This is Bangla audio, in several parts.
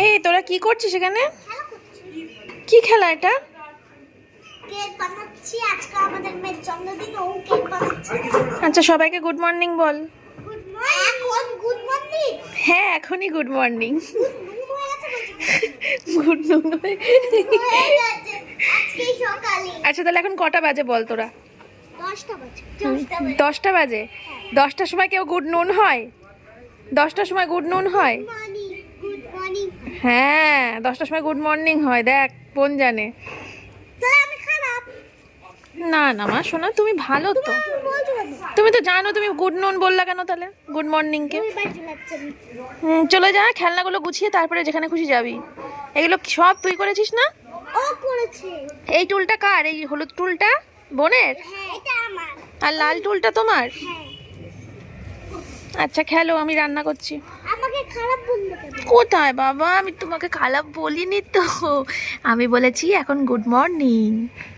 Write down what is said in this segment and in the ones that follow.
এই তোরা কি করছিস এখানে? কি খেলা এটা? আচ্ছা সবাইকে গুড মর্নিং বল। হ্যাঁ এখনই গুড মর্নিং। গুড আচ্ছা তাহলে এখন কটা বাজে বল তোরা? দশটা বাজে দশটা বাজে। দশটা বাজে? দশটার সময় কেউ গুড নুন হয়? দশটার সময় গুড নুন হয়? হ্যাঁ দশটার সময় গুড মর্নিং হয় দেখ বোন জানে? না না মা শোনা তুমি ভালো তো। তুমি কেন? তো জানো তুমি গুড নুন বললা কেন তাহলে গুড মর্নিংকে চলে যা খেলনাগুলো গুছিয়ে তারপরে যেখানে খুশি যাবি। এগুলো সব তুই করেছিস না? ও করেছে। এই টুলটা কার? এই হলুদ টুলটা? বোনের? হ্যাঁ এটা আমার। আর লাল টুলটা তোমার? হ্যাঁ। আচ্ছা খেলো আমি রান্না করছি। আমাকে খারাপ বলল কোথায় বাবা? আমি তোমাকে খারাপ বলিনি তো। আমি বলেছি এখন গুড মর্নিং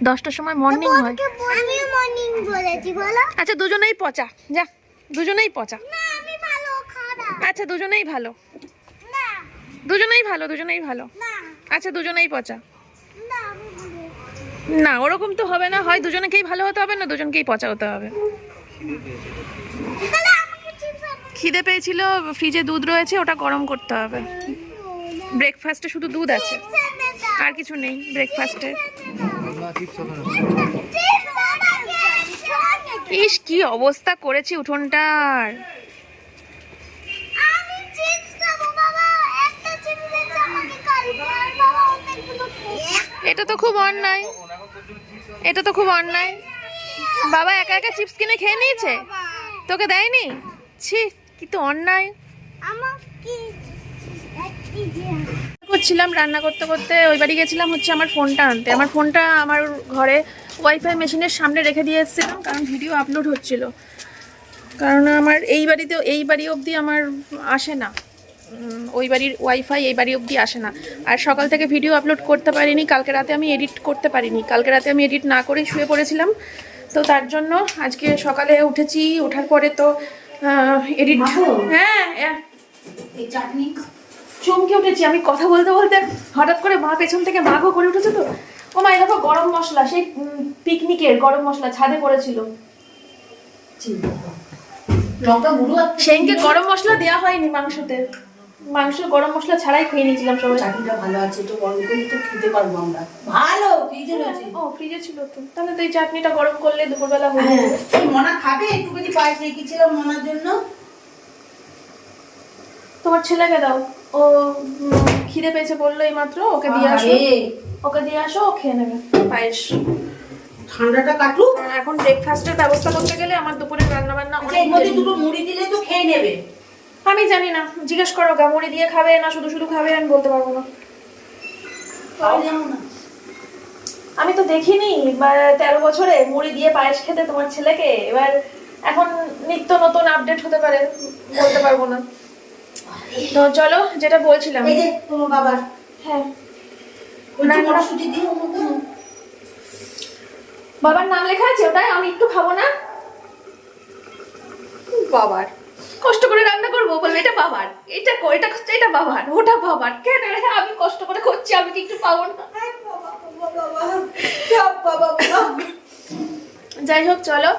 দশটার সময় মর্নিং হয়। আমিও মর্নিং বলেছি বলো। আচ্ছা দুজনেই পচা। যা দুজনেই পচা। না আমি ভালো খারাপ। আচ্ছা দুজনেই ভালো। না। দুজনেই ভালো দুজনেই ভালো। না। আচ্ছা দুজনেই পচা। না না ওরকম তো হবে না। হয় দুজনকেই ভালো হতে হবে না দুজনকেই পচা হতে হবে। খিদে পেয়েছিল ফ্রিজে দুধ রয়েছে, ওটা গরম করতে হবে। ব্রেকফাস্টে শুধু দুধ আছে। আর কিছু নেই ব্রেকফাস্টে ইস, কি অবস্থা করেছি উঠোনটার। এটা তো খুব অন্যায়। এটা তো খুব অন্যায়। বাবা, একা একা চিপস কিনে খেয়ে নিয়েছে? তোকে দেয়নি? ছি কি তো অন্যায় করছিলাম রান্না করতে করতে ওই বাড়ি গেছিলাম হচ্ছে আমার ফোনটা আনতে। আমার ফোনটা আমার ঘরে ওয়াইফাই মেশিনের সামনে রেখে দিয়ে এসেছিলাম কারণ ভিডিও আপলোড হচ্ছিল। কারণ আমার এই বাড়িতে এই বাড়ি অবধি আমার আসে না। ওই বাড়ির ওয়াইফাই এই বাড়ি অবধি আসে না। আর সকাল থেকে ভিডিও আপলোড করতে পারিনি কালকে রাতে আমি এডিট করতে পারিনি। কালকে রাতে আমি এডিট না করেই শুয়ে পড়েছিলাম। তো তার জন্য আজকে সকালে উঠেছি ওঠার পরে তো এডিট হ্যাঁ এই চাটনি? চমকে উঠেছি। আমি কথা বলতে বলতে হঠাৎ করে মা পেছন থেকে মাগো করে উঠেছে তো। ও মা দেখো গরম মশলা সেই পিকনিকের গরম মশলা ছাদে করেছিল লঙ্কা গুঁড়ো আর গরম মশলা দেওয়া হয়নি মাংসতে। মাংস গরম মশলা ছাড়াই খেয়ে নিয়েছিলাম সবাই। চাটনিটা ভালো আছে একটু গরম করে তো খেতে পারব আমরা। ভালো ফ্রিজে রয়েছে। ও ফ্রিজে ছিল তো। তাহলে তো এই চাটনিটা গরম করলে দুপুরবেলা হয়ে হ্যাঁ যাবে। মনা খাবে একটুখানি পায়েস রেখেছিলাম মনার জন্য। তোমার ছেলেকে দাও। ও খিদে পেয়েছে বলল এই মাত্র ওকে দিয়ে আসো। ওকে দিয়ে আসো ও খেয়ে নেবে। পায়েস। ঠান্ডাটা কাটুক। এখন ব্রেকফাস্টের ব্যবস্থা করতে গেলে আমার দুপুরে রান্না বান্না আচ্ছা মধ্যে দুটো মুড়ি দিলে তো খেয়ে নেবে। আমি জানি না। জিজ্ঞেস করো গা মুড়ি দিয়ে খাবে না শুধু শুধু খাবে আমি বলতে পারব না। আমি তো দেখিনি বা তেরো বছরে মুড়ি দিয়ে পায়েস খেতে তোমার ছেলেকে। এবার এখন নিত্য নতুন আপডেট হতে পারে বলতে পারব না। তো চলো যেটা বলছিলাম। এই যে তোমার বাবার। হ্যাঁ। বাবার নাম লেখা আছে ওটাই আমি একটু খাব না? বাবার। কষ্ট করে রান্না করব? বলবে এটা বাবার এটা এটা এটা বাবার ওটা বাবার। কেন আমি কষ্ট করে করছি আমি কি একটু পাবো না? যাই হোক চলো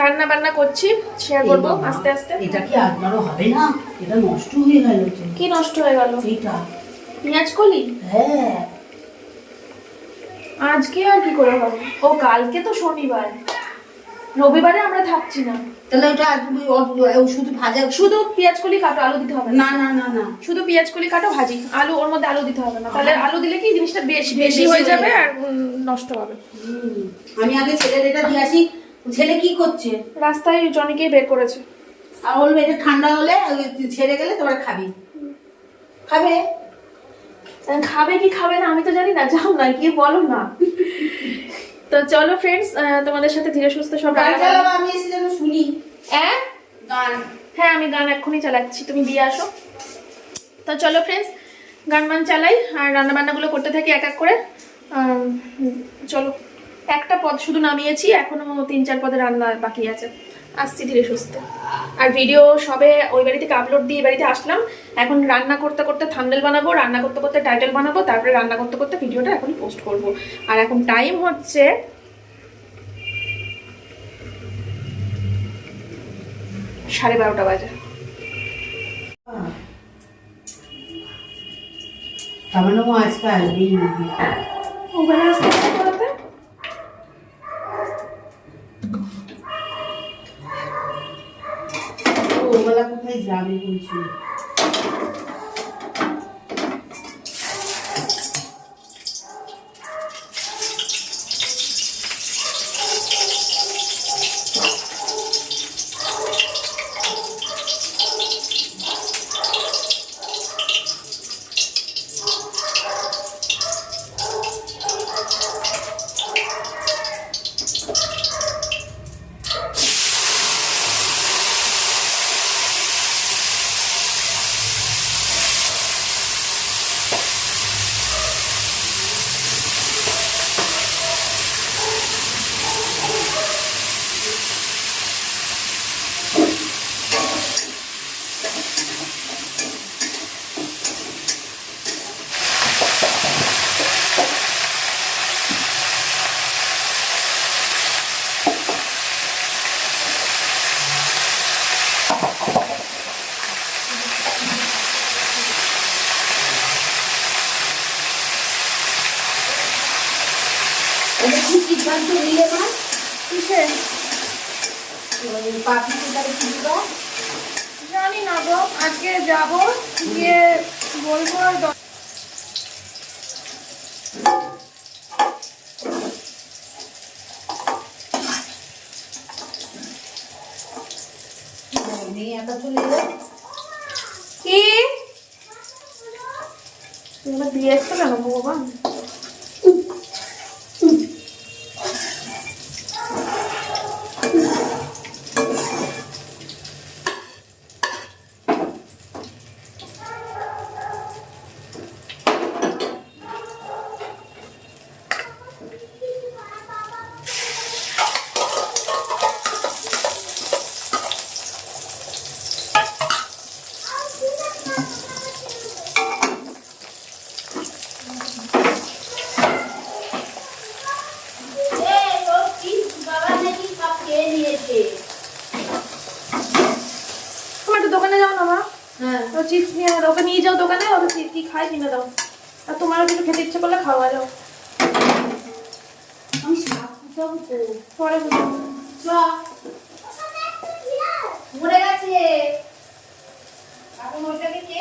রান্না বান্না করছি শেয়ার করব আস্তে আস্তে। এটা কি আজবারও হবে না? এটা নষ্ট হয়ে গেল কি নষ্ট হয়ে গেল? এটা পেঁয়াজ কলি? হ্যাঁ। আজকে আর কি করে হবে? ও কালকে তো শনিবার। রবিবারে আমরা থাকছি না। তাহলে ওটা শুধু ভাজা শুধু পেঁয়াজ কলি কাটো আলু দিতে হবে না। না না না শুধু পেঁয়াজ কলি কাটো ভাজি। আলু ওর মধ্যে আলু দিতে হবে না। তাহলে আলু দিলে কি জিনিসটা বেশি বেশি হয়ে যাবে। আর নষ্ট হবে। আমি আগে ছেলের এটা দিয়ে আসি। ছেলে কি করছে? রাস্তায় জনিকে বের করেছে। আর বলবে এটা ঠান্ডা হলে ছেড়ে গেলে তোমরা খাবি। খাবে? খাবে কি খাবে না আমি তো জানি না যাও না কি বলো না। তো চলো ফ্রেন্ডস তোমাদের সাথে ধীরে সুস্থ সব আমি শুনি। হ্যাঁ? গান। হ্যাঁ আমি গান এক্ষুনি চালাচ্ছি তুমি দিয়ে আসো। তো চলো ফ্রেন্ডস গান বান চালাই আর রান্না বান্নাগুলো করতে থাকি এক এক করে। চলো একটা পদ শুধু নামিয়েছি এখনও তিন চার পদে রান্না বাকি আছে। আসছি ধীরে সুস্থে। আর ভিডিও সবে ওই বাড়ি থেকে আপলোড দিয়ে বাড়িতে আসলাম। এখন রান্না করতে করতে থাম্বনেল বানাবো রান্না করতে করতে টাইটেল বানাবো তারপরে রান্না করতে করতে ভিডিওটা এখন পোস্ট করব। আর এখন টাইম হচ্ছে সাড়ে বারোটা বাজে। তামানো আজকে আসবেই না। আসতে করাতে ও ওবেলা কোথায় যাবে বলছিল এটা কি দিলে মা কিসে পাখি কোথায় কিনবা জানি না গো আজকে যাব গিয়ে বলব আর দ- মেয়ে একা চলে যাবে কি তুমি আমার দিয়ে এসছো কেন ভগবান বাবা নাকি সব খেয়ে নিয়েছে তুমি একটু দোকানে যাও না মা হ্যাঁ তো চিপস নিয়ে আনো। ওকে নিয়ে যাও দোকানে ওকে কি- কি খায় কিনে দাও আর তোমারও কিছু খেতে ইচ্ছে করলে খাওয়া যাও আমি শাক কুচাবো তো পরে মরে গেছে। এখন ওইটাকে কে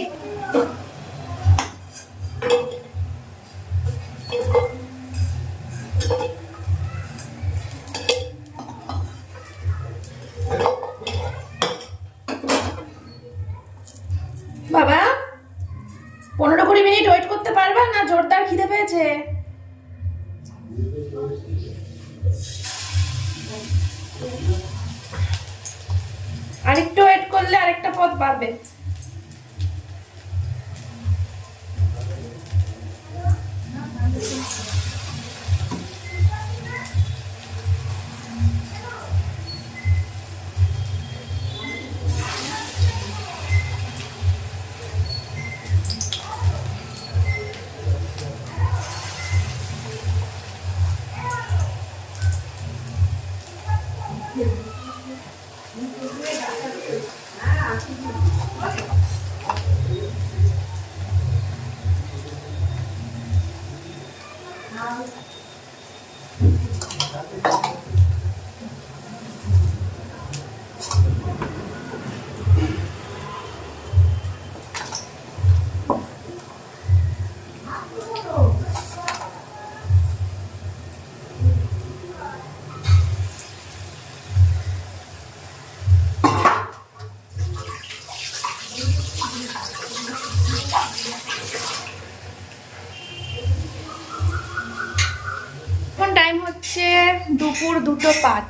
দুটো পাঁচ।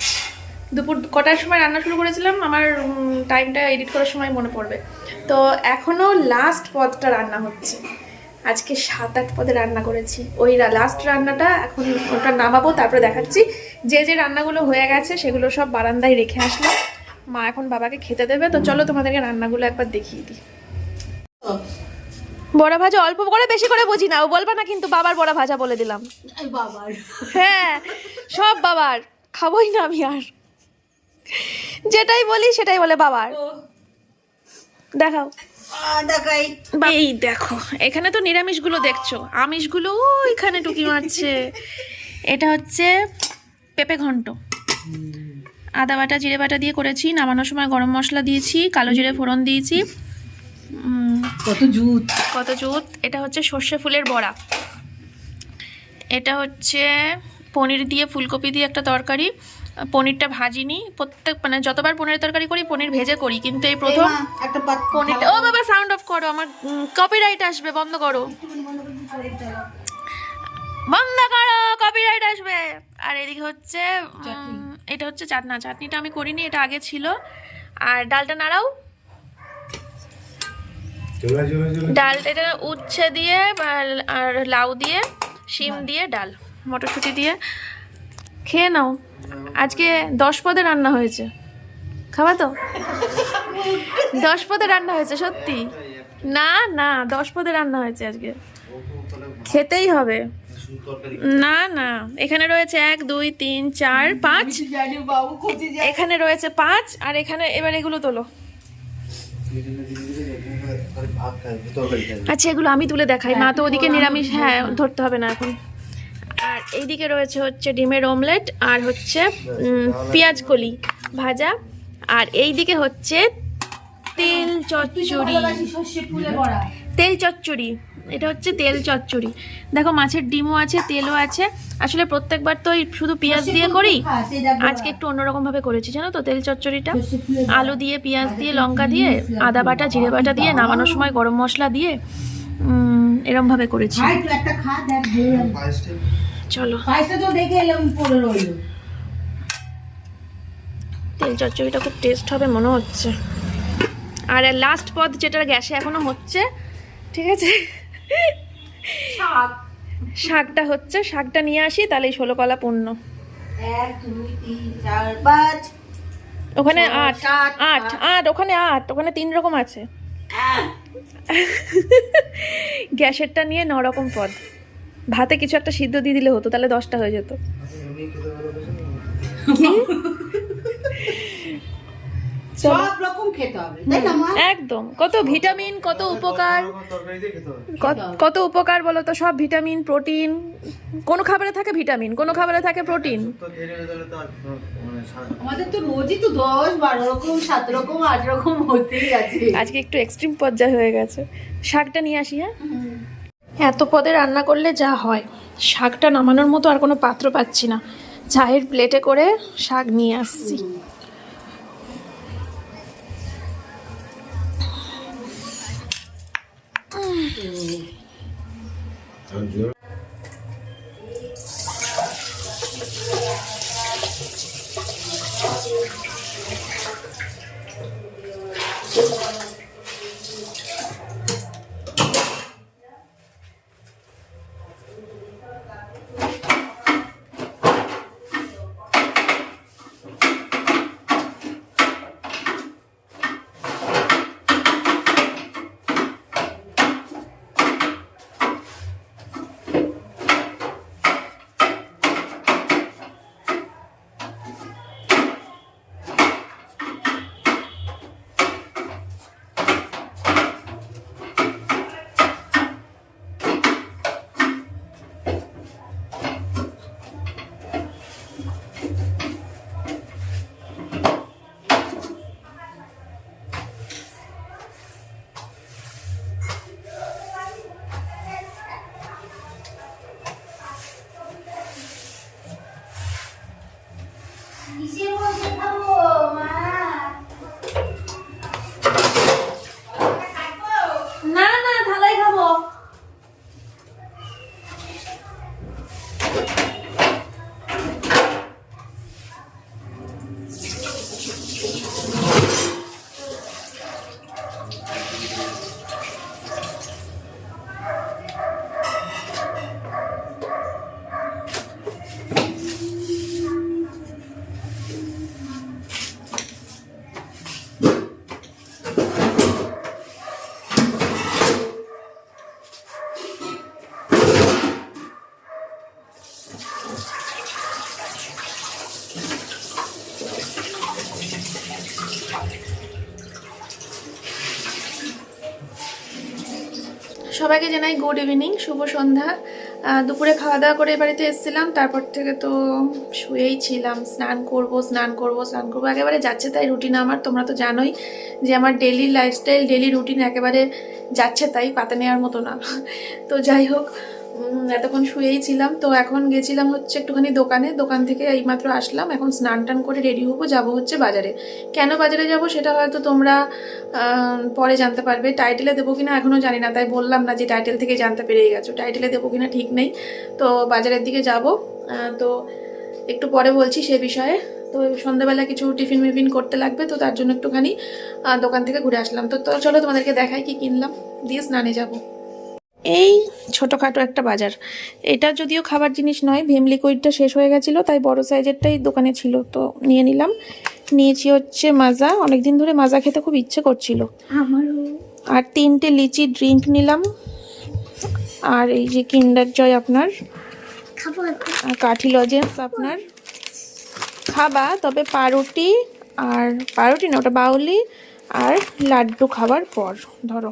দুপুর কটার সময় রান্না শুরু করেছিলাম আমার টাইমটা এডিট করার সময় মনে পড়বে। তো এখনও লাস্ট পদটা রান্না হচ্ছে। আজকে সাত আট পদে রান্না করেছি। ওই লাস্ট রান্নাটা এখন ওটা নামাবো তারপরে দেখাচ্ছি। যে যে রান্নাগুলো হয়ে গেছে সেগুলো সব বারান্দায় রেখে আসলাম। মা এখন বাবাকে খেতে দেবে তো চলো তোমাদেরকে রান্নাগুলো একবার দেখিয়ে দিই। বড়া ভাজা অল্প করে বেশি করে বুঝি না। ও বলবা না কিন্তু বাবার বড়া ভাজা বলে দিলাম। বাবার। হ্যাঁ সব বাবার। খাবোই না আমি আর। যেটাই বলি সেটাই বলে বাবার। দেখাও। এই দেখো এখানে তো নিরামিষগুলো দেখছ। আমিষগুলো এখানে টুকি মারছে। এটা হচ্ছে পেঁপে ঘন্ট। আদা বাটা জিরে বাটা দিয়ে করেছি। নামানোর সময় গরম মশলা দিয়েছি কালো জিরে ফোড়ন দিয়েছি। কত জুত। কত জুত। এটা হচ্ছে সর্ষে ফুলের বড়া। এটা হচ্ছে পনির দিয়ে ফুলকপি দিয়ে একটা তরকারি পনিরটা ভাজিনি প্রত্যেক মানে যতবার পনিরের তরকারি করি পনির ভেজে করি কিন্তু এই প্রথম একটা পাত পনিরটা ও বাবা সাউন্ড অফ করো আমার কপিরাইট আসবে বন্ধ করো। বন্ধ করো কপিরাইট আসবে। আর এদিকে হচ্ছে এটা হচ্ছে চাটনা। চাটনিটা আমি করিনি এটা আগে ছিল। আর ডালটা নাড়াও। ডালটা এটা উচ্ছে দিয়ে আর- আর লাউ দিয়ে শিম দিয়ে ডাল। মটরশুঁটি দিয়ে। খেয়ে নাও। আজকে দশ পদে রান্না হয়েছে। খাবা তো? দশ পদে রান্না হয়েছে, সত্যি? না না, দশ পদে রান্না হয়েছে আজকে। খেতেই হবে। না না, এখানে রয়েছে এক, দুই, তিন, চার, পাঁচ। এখানে রয়েছে পাঁচ, আর এখানে এবার এগুলো তোলো। আচ্ছা এগুলো আমি তুলে দেখাই। মা তো ওদিকে নিরামিষ হ্যাঁ ধরতে হবে না এখন। এইদিকে রয়েছে হচ্ছে ডিমের অমলেট আর হচ্ছে পেঁয়াজ কলি ভাজা। আর এই দিকে হচ্ছে তেল চচ্চড়ি। তেল চচ্চড়ি এটা হচ্ছে তেল চচ্চড়ি। দেখো মাছের ডিমও আছে তেলও আছে। আসলে প্রত্যেকবার তো ওই শুধু পেঁয়াজ দিয়ে করি আজকে একটু অন্যরকম ভাবে করেছি জানো তো তেল চচ্চড়িটা? আলু দিয়ে পেঁয়াজ দিয়ে লঙ্কা দিয়ে আদা বাটা জিরে বাটা দিয়ে নামানোর সময় গরম মশলা দিয়ে উম, এরম ভাবে করেছি। চলো। তো দেখে এলাম পড়ে রইল তেল চচ্চড়িটা খুব টেস্ট হবে মনে হচ্ছে। আর লাস্ট পদ যেটা গ্যাসে এখনও হচ্ছে ঠিক আছে? শাক। শাকটা হচ্ছে শাকটা নিয়ে আসি তাহলে ষোলো কলা পূর্ণ। ওখানে আট আট আট। ওখানে আট ওখানে তিন রকম আছে। গ্যাসেরটা নিয়ে ন রকম পদ। ভাতে কিছু একটা সিদ্ধ দিয়ে দিলে হতো তাহলে দশটা হয়ে যেত। একদম। কত ভিটামিন কত উপকার। কত- কত উপকার বলো তো সব ভিটামিন প্রোটিন। কোনো খাবারে থাকে ভিটামিন কোনো খাবারে থাকে প্রোটিন। আমাদের তো রোজই তো দশ বারো রকম সাত রকম আট রকম হতেই আছে। আজকে একটু এক্সট্রিম পর্যায়ে হয়ে গেছে। শাকটা নিয়ে আসি হ্যাঁ? এত পদে রান্না করলে যা হয়। শাকটা নামানোর মতো আর কোনো পাত্র পাচ্ছি না। চায়ের প্লেটে করে শাক নিয়ে আসছি। সবাইকে জানাই গুড ইভিনিং শুভ সন্ধ্যা। দুপুরে খাওয়া দাওয়া করে বাড়িতে এসেছিলাম, তারপর থেকে তো শুয়েই ছিলাম। স্নান করব স্নান করব, স্নান করব, একেবারে যাচ্ছে তাই রুটিন আমার, তোমরা তো জানোই যে আমার ডেলি লাইফস্টাইল ডেলি রুটিন একেবারে যাচ্ছে তাই পাতা নেওয়ার মতো না। তো যাই হোক এতক্ষণ শুয়েই ছিলাম। তো এখন গেছিলাম হচ্ছে একটুখানি দোকানে। দোকান থেকে এইমাত্র আসলাম। এখন স্নান টান করে রেডি হব। যাব হচ্ছে বাজারে। কেন বাজারে যাব সেটা হয়তো তোমরা পরে জানতে পারবে। টাইটেলে দেবো কিনা এখনও জানি না। তাই বললাম না যে টাইটেল থেকে জানতে পেরেই গেছো। টাইটেলে দেবো কিনা ঠিক নেই। তো বাজারের দিকে যাব। তো একটু পরে বলছি সে বিষয়ে। তো সন্ধ্যাবেলা কিছু টিফিন মিফিন করতে লাগবে। তো তার জন্য একটুখানি দোকান থেকে ঘুরে আসলাম। তো চলো তোমাদেরকে দেখাই কি কিনলাম। দিয়ে স্নানে যাব। এই ছোটোখাটো একটা বাজার। এটা যদিও খাবার জিনিস নয় ভীম লিকুইডটা শেষ হয়ে গেছিল তাই বড় সাইজেরটাই দোকানে ছিল তো নিয়ে নিলাম। নিয়েছি হচ্ছে মাজা অনেকদিন ধরে মাজা খেতে খুব ইচ্ছে করছিল। আর তিনটে লিচি ড্রিঙ্ক নিলাম। আর এই যে কিন্ডার জয় আপনার। আর কাঠি লজেন্স আপনার। খাবা তবে পাউরুটি আর পাউরুটি না ওটা বাউলি আর লাড্ডু খাবার পর ধরো।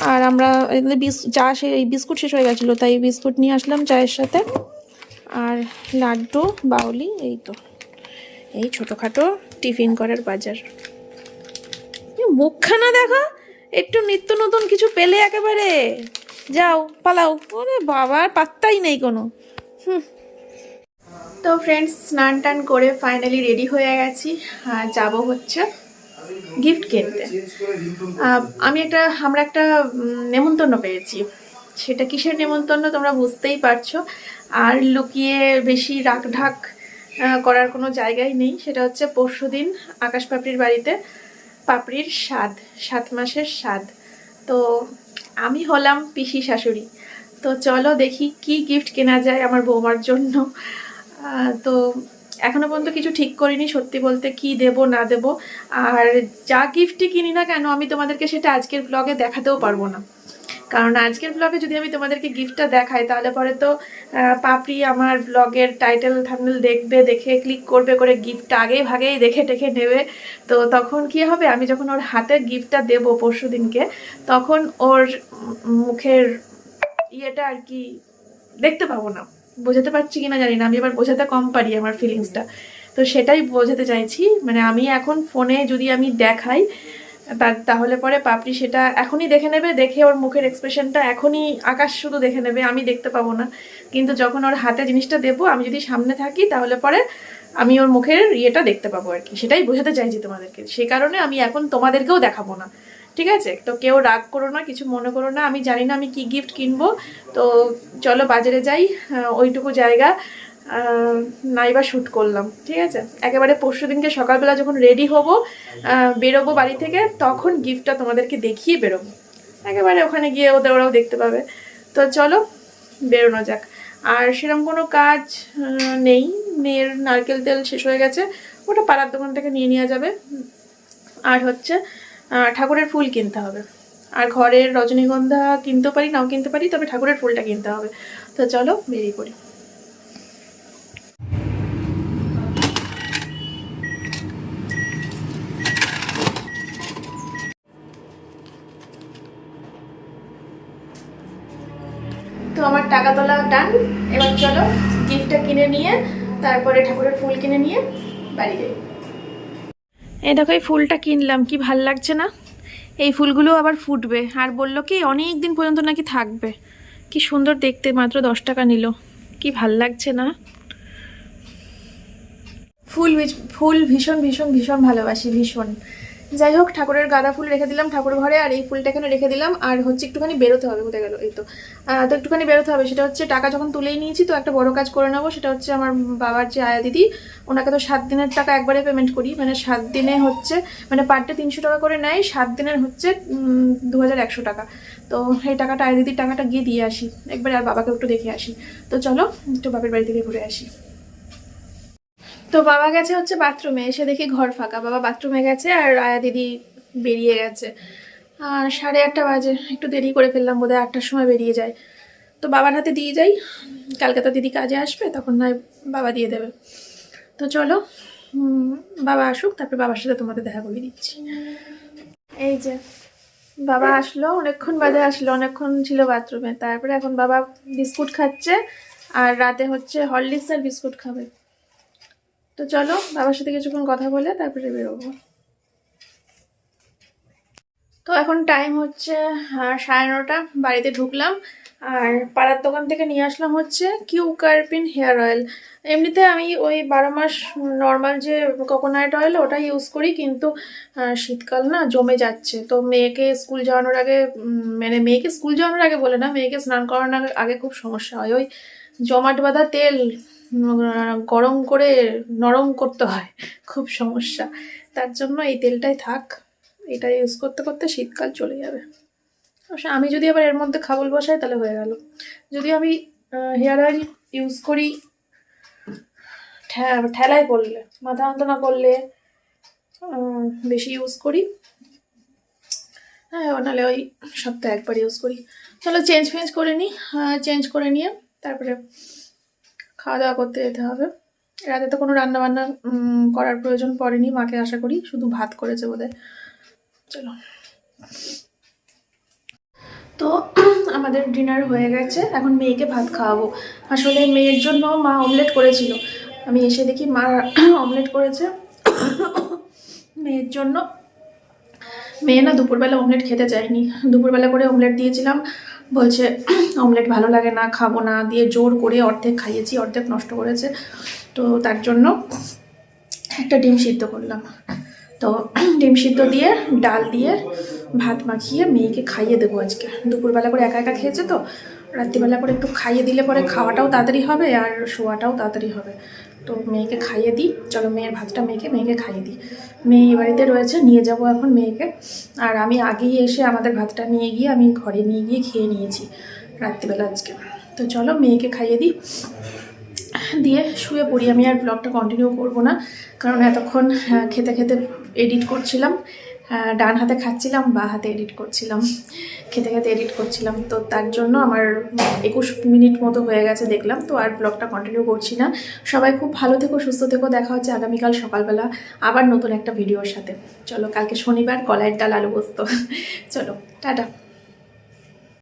আর আমরা বিস, চা এই বিস্কুট শেষ হয়ে গেছিল, তাই বিস্কুট নিয়ে আসলাম চায়ের সাথে। আর লাড্ডু, বাউলি, এই তো। এই ছোটোখাটো টিফিন করার বাজার। মুখখানা দেখো, একটু নিত্য নতুন কিছু পেলে একেবারে। যাও, পালাও। ওরে বাবার পাত্তাই নেই কোনো। হুম। তো ফ্রেন্ডস স্নান টান করে ফাইনালি রেডি হয়ে গেছি। যাব হচ্ছে। গিফট কিনতে। আমি একটা, আমরা একটা নেমন্তন্ন পেয়েছি। সেটা কিসের নেমন্তন্ন তোমরা বুঝতেই পারছ। আর লুকিয়ে বেশি রাগ ঢাক করার কোনো জায়গাই নেই। সেটা হচ্ছে পরশুদিন আকাশ পাপড়ির বাড়িতে পাপড়ির স্বাদ, সাত মাসের স্বাদ। তো আমি হলাম পিসি শাশুড়ি। তো চলো দেখি কি গিফট কেনা যায় আমার বৌমার জন্য। তো এখনও পর্যন্ত কিছু ঠিক করিনি, সত্যি বলতে কি দেব, না দেব। আর যা গিফটই কিনি না কেন, আমি তোমাদেরকে সেটা আজকের ব্লগে দেখাতেও পারব না। কারণ আজকের ব্লগে যদি আমি তোমাদেরকে গিফটটা দেখাই, তাহলে পরে তো পাপড়ি আমার ব্লগের টাইটেল থাম্বনেল দেখবে, দেখে ক্লিক করবে করে গিফটটা আগেই ভাগেই দেখে টেখে নেবে। তো তখন কি হবে, আমি যখন ওর হাতে গিফটটা দেবো পরশু দিনকে, তখন ওর মুখের ইয়েটা আর কি দেখতে পাবো না। বোঝাতে পারছি কিনা জানি না, আমি এবার বোঝাতে কম পারি আমার ফিলিংসটা তো সেটাই বোঝাতে চাইছি মানে আমি এখন ফোনে যদি আমি দেখাই তাহলে পরে পাপড়ি সেটা এখনই দেখে নেবে, দেখে ওর মুখের এক্সপ্রেশনটা এখনই আকাশ শুধু দেখে নেবে, আমি দেখতে পাবো না। কিন্তু যখন ওর হাতে জিনিসটা দেবো, আমি যদি সামনে থাকি, তাহলে পরে আমি ওর মুখের ইয়েটা দেখতে পাবো আর কি। সেটাই বোঝাতে চাইছি তোমাদেরকে। সে কারণে আমি এখন তোমাদেরকেও দেখাবো না। ঠিক আছে? তো কেউ রাগ করো না, কিছু মনে করো না। আমি জানি না আমি কি গিফট কিনবো। তো চলো বাজারে যাই ওইটুকু জায়গা নাইবা শ্যুট করলাম, ঠিক আছে? একেবারে পরশু দিনকে সকালবেলা যখন রেডি হব বেরোবো বাড়ি থেকে, তখন গিফটটা তোমাদেরকে দেখিয়ে বেরোবো। একেবারে ওখানে গিয়ে ওদের ওরাও দেখতে পাবে। তো চলো, বেরোনো যাক। আর সেরকম কোনো কাজ নেই। মেয়ের নারকেল তেল শেষ হয়ে গেছে। ওটা পাড়ার দোকান থেকে নিয়ে নেওয়া যাবে। আর হচ্ছে ঠাকুরের ফুল কিনতে হবে। আর ঘরের রজনীগন্ধা কিনতে পারি, নাও কিনতে পারি, তবে ঠাকুরের ফুলটা কিনতে হবে। তো চলো বেরিয়ে পড়ি। তো আমার টাকা তোলা ডান, এবার চলো গিফটটা কিনে নিয়ে, তারপরে ঠাকুরের ফুল কিনে নিয়ে বাড়ি যাই। এই দেখো, এই ফুলটা কিনলাম, কি ভালো লাগছে না? এই ফুলগুলো আবার ফুটবে। আর বলল কি অনেক দিন পর্যন্ত নাকি থাকবে। কি সুন্দর দেখতে, মাত্র দশ টাকা নিল। কি ভালো লাগছে না? ফুল ফুল ভীষণ ভীষণ ভীষণ ভালোবাসি, ভীষণ। যাই হোক, ঠাকুরের গাঁদা ফুল রেখে দিলাম ঠাকুর ঘরে, আর এই ফুলটা এখানে রেখে দিলাম, আর হচ্ছে একটুখানি বেরোতে হবে কোথায় গেল, এই তো। তো একটুখানি বেরোতে হবে, সেটা হচ্ছে টাকা যখন তুলেই নিয়েছি, তো একটা বড় কাজ করে নেব, সেটা হচ্ছে আমার বাবার যে আয়া দিদি, ওনাকে তো সাত দিনের টাকা একবারে পেমেন্ট করি মানে সাত দিনে হচ্ছে মানে পার ডে তিনশো টাকা করে নেয়, সাত দিনের হচ্ছে দু হাজার একশো টাকা। তো এই টাকাটা, আয়া দিদির টাকাটা গিয়ে দিয়ে আসি, একবারে আর বাবাকে একটু দেখে আসি। তো চলো, একটু বাপের বাড়ি থেকে ঘুরে আসি। তো বাবা গেছে হচ্ছে বাথরুমে, এসে দেখি ঘর ফাঁকা। বাবা বাথরুমে গেছে আর আয়া দিদি বেরিয়ে গেছে। আর সাড়ে আটটা বাজে, একটু দেরি করে ফেললাম, বোধহয় আটটার সময় বেরিয়ে যায়। তো বাবার হাতে দিয়ে যাই, কালকে তো দিদি কাজে আসবে, তখন নয় বাবা দিয়ে দেবে। তো চলো বাবা আসুক, তারপরে বাবার সাথে তোমাদের দেখা করে দিচ্ছি। এই যে, বাবা আসলো, অনেকক্ষণ বাদে আসলো, অনেকক্ষণ ছিল বাথরুমে। তারপরে এখন বাবা বিস্কুট খাচ্ছে, আর রাতে হচ্ছে হরলিক্স আর বিস্কুট খাবে। তো চলো বাবার সাথে কিছুক্ষণ কথা বলে তারপরে বেরোবো। তো এখন টাইম হচ্ছে সাড়ে নটা, বাড়িতে ঢুকলাম। আর পাড়ার দোকান থেকে নিয়ে আসলাম হচ্ছে কিউ কার্পিন হেয়ার অয়েল। এমনিতে আমি ওই বারো মাস নর্মাল যে কোকোনাট অয়েল ওটা ইউজ করি, কিন্তু শীতকাল না জমে যাচ্ছে। তো মেয়েকে স্কুল যাওয়ানোর আগে মানে মেয়েকে স্কুল যাওয়ানোর আগে বলে না, মেয়েকে স্নান করানোর আগে- খুব সমস্যা হয়। ওই জমাট বাঁধা তেল গরম করে নরম করতে হয়, খুব সমস্যা। তার জন্য এই তেলটাই থাক এটা ইউজ করতে করতে শীতকাল চলে যাবে। অবশ্য আমি যদি আবার এর মধ্যে খাবল বসাই তাহলে হয়ে গেল। যদি আমি হেয়ার অয়েল ইউজ করি ঠেলায় করলে মাথা যন্ত্রণা করলে বেশি ইউজ করি। হ্যাঁ নাহলে ওই সপ্তাহে একবার ইউজ করি। চলো চেঞ্জ ফেঞ্জ করে নিই চেঞ্জ করে নিয়ে, তারপরে খাওয়া দাওয়া করতে যেতে হবে। রাতে তো কোনো রান্না বান্না করার প্রয়োজন পড়েনি, মাকে আশা করি। শুধু ভাত করেছে বোধহয়। চলো। তো আমাদের ডিনার হয়ে গেছে। এখন মেয়েকে ভাত খাওয়াবো। আসলে মেয়ের জন্য মা অমলেট করেছিল। আমি এসে দেখি মা অমলেট করেছে। মেয়ের জন্য। মেয়ে না দুপুরবেলা অমলেট খেতে চায়নি। দুপুরবেলা করে অমলেট দিয়েছিলাম। বলছে অমলেট ভালো লাগে না, খাব না, দিয়ে জোর করে অর্ধেক খাইয়েছি, অর্ধেক নষ্ট করেছে। তো তার জন্য একটা ডিম সিদ্ধ করলাম। তো ডিম সিদ্ধ দিয়ে ডাল দিয়ে ভাত মাখিয়ে মেয়েকে খাইয়ে দেবো আজকে। দুপুরবেলা করে একা একা খেয়েছে তো, রাত্রিবেলা করে একটু খাইয়ে দিলে পরে খাওয়াটাও তাড়াতাড়ি হবে আর শোয়াটাও তাড়াতাড়ি হবে। তো মেয়েকে খাইয়ে দিই। চলো মেয়ের ভাতটা মেয়েকে মেয়েকে খাইয়ে দিই। মেয়ে বাড়িতে রয়েছে, নিয়ে যাব এখন মেয়েকে। আর আমি আগেই এসে আমাদের ভাতটা নিয়ে গিয়ে আমি ঘরে নিয়ে গিয়ে খেয়ে নিয়েছি রাত্রিবেলা আজকে। তো চলো মেয়েকে খাইয়ে দিই। দিয়ে শুয়ে পড়ি। আমি আর ব্লগটা কন্টিনিউ করব না। কারণ এতক্ষণ খেতে খেতে এডিট করছিলাম। ডান হাতে খাচ্ছিলাম, বা হাতে এডিট করছিলাম, খেতে খেতে এডিট করছিলাম। তো তার জন্য আমার একুশ মিনিট মতো হয়ে গেছে দেখলাম, তো আর ব্লগটা কন্টিনিউ করছি না। সবাই খুব ভালো থেকো, সুস্থ থেকো, দেখা হচ্ছে আগামীকাল সকালবেলা আবার নতুন একটা ভিডিওর সাথে। চলো, কালকে শনিবার কলাইয়ের ডাল, আলু পোস্ত। চলো, টাটা।